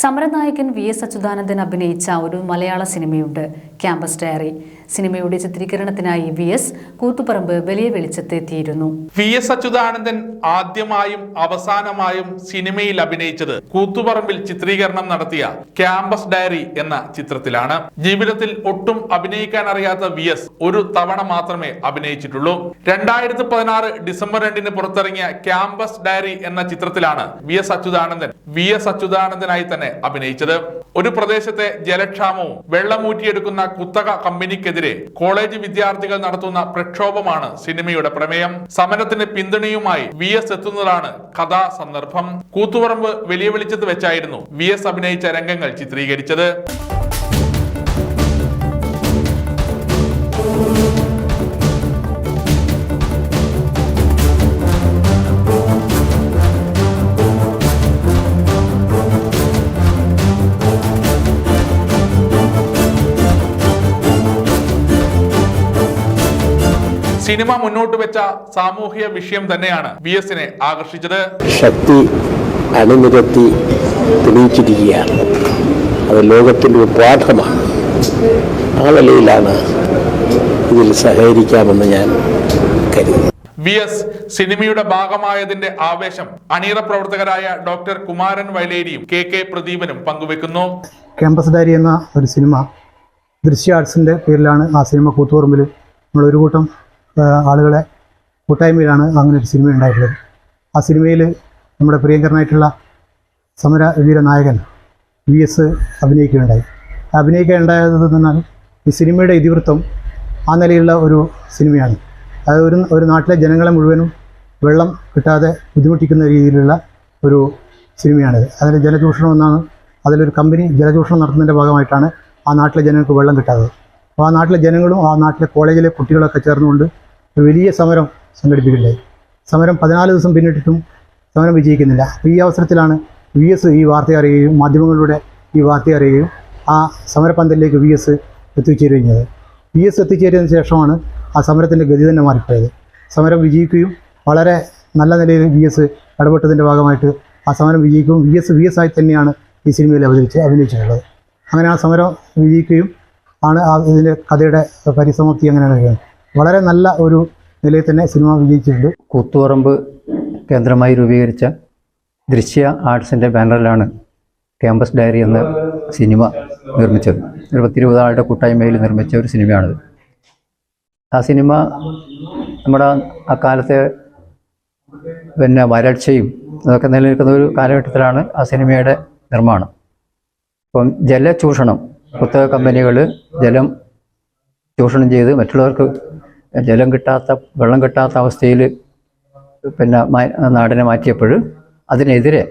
സമരനായകൻ V S Achuthanandan അഭിനയിച്ച ഒരു മലയാള സിനിമയുണ്ട് campus diary. സിനിമയുടെ ചിത്രീകരണത്തിനായി വി എസ് കൂത്തുപറമ്പ് വലിയ വെളിച്ചത്തെത്തിയിരുന്നു. വി എസ് അച്യുതാനന്ദൻ ആദ്യമായും അവസാനമായും സിനിമയിൽ അഭിനയിച്ചത് കൂത്തുപറമ്പിൽ ചിത്രീകരണം നടത്തിയ ക്യാമ്പസ് ഡയറി എന്ന ചിത്രത്തിലാണ്. ജീവിതത്തിൽ ഒട്ടും അഭിനയിക്കാൻ അറിയാത്ത വി എസ് ഒരു തവണ മാത്രമേ അഭിനയിച്ചിട്ടുള്ളൂ. രണ്ടായിരത്തി പതിനാറ് ഡിസംബർ രണ്ടിന് പുറത്തിറങ്ങിയ ക്യാമ്പസ് ഡയറി എന്ന ചിത്രത്തിലാണ് V S Achuthanandan V S അച്യുതാനന്ദനായി തന്നെ അഭിനയിച്ചത്. ഒരു പ്രദേശത്തെ ജലക്ഷാമവും വെള്ളമൂറ്റിയെടുക്കുന്ന കുത്തക കമ്പനിക്കെതിരെ കോളേജ് വിദ്യാർത്ഥികൾ നടത്തുന്ന പ്രക്ഷോഭമാണ് സിനിമയുടെ പ്രമേയം. സമരത്തിന് പിന്തുണയുമായി വി എസ് എത്തുന്നതാണ് കഥാ സന്ദർഭം കൂത്തുപറമ്പ് വലിയ വെളിച്ചത്ത് വെച്ചായിരുന്നു വി എസ് അഭിനയിച്ച രംഗങ്ങൾ ചിത്രീകരിച്ചത്. സിനിമ മുന്നോട്ട് വെച്ച സാമൂഹിക വിഷയം തന്നെയാണ് വി എസിനെ ആകർഷിച്ചത്. ശക്തി അണിനിരത്തി തെളിയിച്ചിരിക്കുകയാണ്. അത് ലോകത്തിന്റെ ഒരു പാഠമാണ്. ആ നിലയിലാണ് ഇതിൽ സഹകരിക്കാമെന്ന് ഞാൻ കരുതുന്നു. വി എസ് സിനിമയുടെ ഭാഗമായതിന്റെ ആവേശം അണിയറ പ്രവർത്തകരായ ഡോക്ടർ കുമാരൻ വയലേരിയും കെ കെ പ്രദീപനും പങ്കുവെക്കുന്നു. ക്യാമ്പസ് ഡയറി എന്ന ഒരു സിനിമ ദൃശ്യ ആർട്സിന്റെ പേരിലാണ് ആ സിനിമ കൂത്തുപറമ്പിൽ നമ്മൾ ഒരു കൂട്ടം ആളുകളെ കൂട്ടായ്മയിലാണ് അങ്ങനെ ഒരു സിനിമ ഉണ്ടായിട്ടുള്ളത്. ആ സിനിമയിൽ നമ്മുടെ പ്രിയങ്കരനായിട്ടുള്ള സമര വീര നായകൻ വി എസ് അഭിനയിക്കുകയുണ്ടായി. അഭിനയിക്കുകയുണ്ടായത് എന്നാൽ ഈ സിനിമയുടെ ഇതിവൃത്തം ആ നിലയിലുള്ള ഒരു സിനിമയാണ്. അത് ഒരു ഒരു നാട്ടിലെ ജനങ്ങളെ മുഴുവനും വെള്ളം കിട്ടാതെ ബുദ്ധിമുട്ടിക്കുന്ന രീതിയിലുള്ള ഒരു സിനിമയാണിത്. അതിൽ ജലചൂഷണം എന്നാണ് അതിലൊരു കമ്പനി ജലചൂഷണം നടത്തുന്നതിന്റെ ഭാഗമായിട്ടാണ് ആ നാട്ടിലെ ജനങ്ങൾക്ക് വെള്ളം കിട്ടാത്തത്. ആ നാട്ടിലെ ജനങ്ങളും ആ നാട്ടിലെ കോളേജിലെ കുട്ടികളൊക്കെ ചേർന്നുകൊണ്ട് വലിയ സമരം സംഘടിപ്പിക്കുകയുണ്ടായി സമരം പതിനാല് ദിവസം പിന്നിട്ടിട്ടും സമരം വിജയിക്കുന്നില്ല. ഈ അവസരത്തിലാണ് വി എസ് ഈ വാർത്ത അറിയുകയും മാധ്യമങ്ങളിലൂടെ ഈ വാർത്ത അറിയുകയും ആ സമരപന്തലിലേക്ക് വി എസ് എത്തിച്ചേരുകയും വി എസ് എത്തിച്ചേരിയതിനു ശേഷമാണ് ആ സമരത്തിന്റെ ഗതി തന്നെ മാറിപ്പോയത്. സമരം വിജയിക്കുകയും വളരെ നല്ല നിലയിൽ വി എസ് ഇടപെട്ടതിന്റെ ഭാഗമായിട്ട് ആ സമരം വിജയിക്കുകയും വി എസ് വി എസ് ആയി തന്നെയാണ് ഈ സിനിമയിൽ അവതരിച്ച് അഭിനയിച്ചിട്ടുള്ളത്. അങ്ങനെ ആ സമരം വിജയിക്കുകയും ആണ് ആ ഇതിന്റെ കഥയുടെ പരിസമാപ്തി കഴിയുന്നത് വളരെ നല്ല ഒരു നിലയിൽ തന്നെ സിനിമ വിജയിച്ചിട്ടുണ്ട്. കൂത്തുപറമ്പ് കേന്ദ്രമായി രൂപീകരിച്ച ദൃശ്യ ആർട്സിന്റെ ബാനറിലാണ് ക്യാമ്പസ് ഡയറി എന്ന സിനിമ നിർമ്മിച്ചത്. ഒരു പത്തിരുപത് ആളുടെ കൂട്ടായ്മയിൽ നിർമ്മിച്ച ഒരു സിനിമയാണിത്. ആ സിനിമ നമ്മുടെ ആ കാലത്തെ പിന്നെ വരൾച്ചയും അതൊക്കെ നിലനിൽക്കുന്ന ഒരു കാലഘട്ടത്തിലാണ് ആ സിനിമയുടെ നിർമ്മാണം. അപ്പം ജലചൂഷണം പുസ്തക കമ്പനികൾ ജലം ചൂഷണം ചെയ്ത് മറ്റുള്ളവർക്ക് ജലം കിട്ടാത്ത വെള്ളം കിട്ടാത്ത അവസ്ഥയിൽ പിന്നെ നാടിനെ മാറ്റിയപ്പോൾ അതിനെതിരെ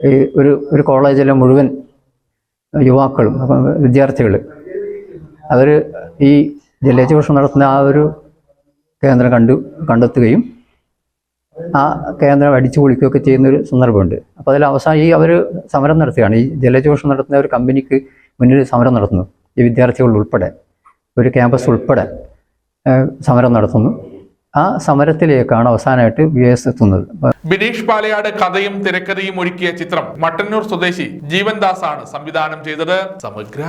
ഈ ഒരു ഒരു കോളേജിലെ മുഴുവൻ യുവാക്കളും വിദ്യാർത്ഥികൾ അവർ ഈ ജലചൂഷണം നടത്തുന്ന ആ ഒരു കേന്ദ്രം കണ്ടു കണ്ടെത്തുകയും ആ കേന്ദ്രം അടിച്ചു പൊളിക്കുകയൊക്കെ ചെയ്യുന്നൊരു സന്ദർഭമുണ്ട്. അപ്പോൾ അതിൽ അവസാനം ഈ അവർ സമരം നടത്തുകയാണ്. ഈ ജലചൂഷണം നടത്തുന്ന ഒരു കമ്പനിക്ക് മുന്നിൽ സമരം നടത്തുന്നു. ഈ വിദ്യാർത്ഥികൾ ഉൾപ്പെടെ ഒരു ക്യാമ്പസ് ഉൾപ്പെടെ സമരം നടത്തുന്നു. ആ സമരത്തിലേക്കാണ് അവസാനമായിട്ട് വി എസ് എത്തുന്നത്. ബിനീഷ് പാലയാട് കഥയും തിരക്കഥയും ഒരുക്കിയ ചിത്രം മട്ടന്നൂർ സ്വദേശി ജീവൻ ദാസ് ആണ് സംവിധാനം ചെയ്തത്. സമഗ്ര